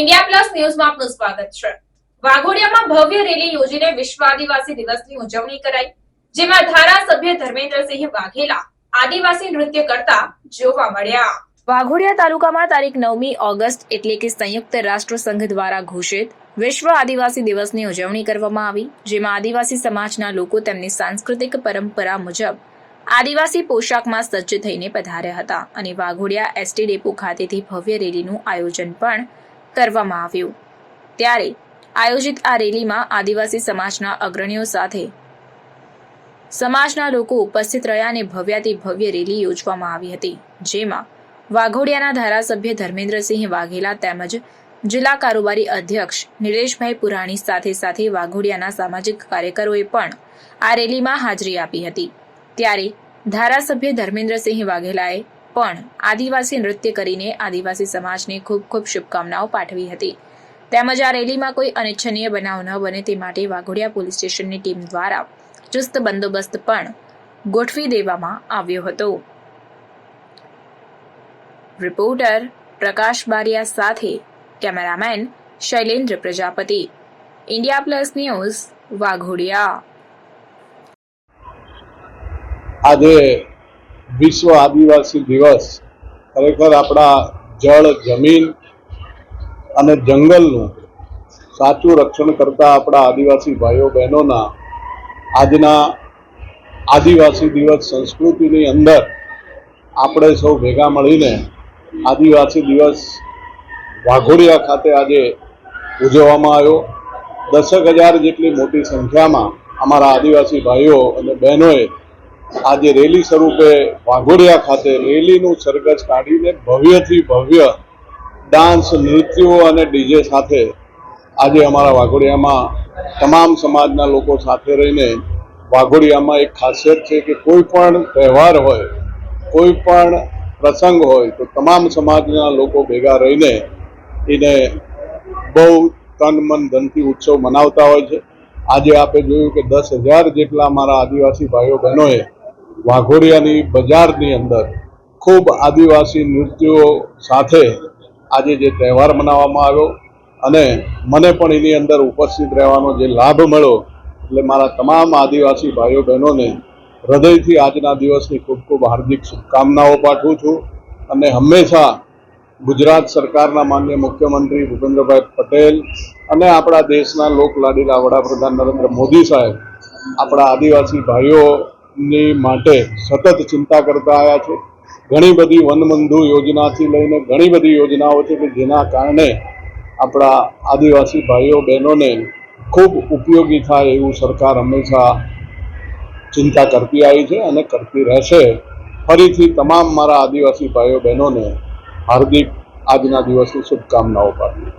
India plus ન્યૂઝમાં આપનું સ્વાગત છે. વાઘોડિયામાં ભવ્ય રેલી યોજીને વિશ્વ આદિવાસી દિવસની ઉજવણી કરાઈ, જેમાં ધારાસભ્ય ધર્મેન્દ્રસિંહ વાઘેલા આદિવાસી નૃત્ય કરતા જોવા મળ્યા. વાઘોડિયા તાલુકામાં તારીખ નવમી ઓગસ્ટ એટલે કે સંયુક્ત રાષ્ટ્ર સંઘ દ્વારા ઘોષિત વિશ્વ આદિવાસી દિવસની ઉજવણી કરવામાં આવી, જેમાં આદિવાસી સમાજના લોકો તેમની સાંસ્કૃતિક પરંપરા મુજબ આદિવાસી પોશાકમાં સજ્જ થઈને પધાર્યા હતા. અને વાઘોડિયા એસટી ડેપો ખાતેથી ભવ્ય રેલીનું આયોજન પણ કરવામાં આવ્યું. ત્યારે આયોજિત આ રેલીમાં આદિવાસી સમાજના અગ્રણીઓ સાથે સમાજના લોકો ઉપસ્થિત રહ્યા અને ભવ્યાતિ ભવ્ય રેલી યોજવામાં આવી હતી, જેમાં વાઘોડિયાના ધારાસભ્ય ધર્મેન્દ્રસિંહ વાઘેલા તેમજ જિલ્લા કારોબારી અધ્યક્ષ નિલેશભાઈ પુરાણી સાથે સાથે વાઘોડિયાના સામાજિક કાર્યકરોએ પણ આ રેલીમાં હાજરી આપી હતી. ત્યારે ધારાસભ્ય ધર્મેન્દ્રસિંહ વાઘેલાએ પણ આદિવાસી નૃત્ય કરીને આદિવાસી સમાજને ખૂબ ખૂબ શુભકામનાઓ પાઠવી હતી. તેમજ આ રેલીમાં કોઈ અનિચ્છનીય બનાવ ન બને તે માટે વાઘોડિયા પોલીસ સ્ટેશનની ટીમ દ્વારા ચુસ્ત બંદોબસ્ત પણ ગોઠવી દેવામાં આવ્યો હતો. રિપોર્ટર પ્રકાશ બારિયા સાથે cameraman Shailendra Prajapati. India plus news Waghodia. આજે વિશ્વ આદિવાસી દિવસ ખરેખર આપણા જળ, જમીન અને જંગલનું સાચું રક્ષણ કરતા આપણા આદિવાસી ભાઈઓ બહેનોના આજના આદિવાસી દિવસ સંસ્કૃતિની અંદર આપણે સૌ ભેગા મળીને આદિવાસી દિવસ વાઘોડિયા ખાતે આજે ઉજવવામાં આવ્યો. દસેક હજાર જેટલી મોટી સંખ્યામાં અમારા આદિવાસી ભાઈઓ અને બહેનોએ આજે રેલી સ્વરૂપે વાઘોડિયા ખાતે રેલીનું સરઘસ કાઢીને ભવ્યથી ભવ્ય ડાન્સ, નૃત્યો અને ડીજે સાથે આજે અમારા વાઘોડિયામાં તમામ સમાજના લોકો સાથે રહીને વાઘોડિયામાં એક ખાસિયત છે કે કોઈ પણ તહેવાર હોય, કોઈ પણ પ્રસંગ હોય તો તમામ સમાજના લોકો ભેગા રહીને એને બહુ તન મન ધનથી ઉત્સવ મનાવતા હોય છે. આજે આપણે જોયું કે દસ હજાર જેટલા અમારા આદિવાસી ભાઈઓ બહેનોએ વાઘોડિયાની બજારની અંદર ખૂબ આદિવાસી નૃત્યો સાથે આજે જે તહેવાર મનાવવામાં આવ્યો અને મને પણ એની અંદર ઉપસ્થિત રહેવાનો જે લાભ મળ્યો એટલે મારા તમામ આદિવાસી ભાઈઓ બહેનોને હૃદયથી આજના દિવસની ખૂબ ખૂબ હાર્દિક શુભકામનાઓ પાઠવું છું અને હંમેશા ગુજરાત સરકારના માન્ય મુખ્યમંત્રી ભૂપેન્દ્રભાઈ પટેલ અને આપણા દેશના લોકલાડીલા વડાપ્રધાન નરેન્દ્ર મોદી સાહેબ, આપણા આદિવાસી ભાઈઓની માટે સતત ચિંતા કરતા આવ્યા છે. ઘણી બધી વનબંધુ યોજનાથી લઈને ઘણી બધી યોજનાઓ છે કે જેના કારણે આપણા આદિવાસી ભાઈઓ બહેનોને ખૂબ ઉપયોગી થાય એવું સરકાર હંમેશા ચિંતા કરતી આવી છે અને કરતી રહેશે. ફરીથી તમામ મારા આદિવાસી ભાઈઓ બહેનોને હાર્દિક આજના દિવસની શુભકામનાઓ પાઠવું.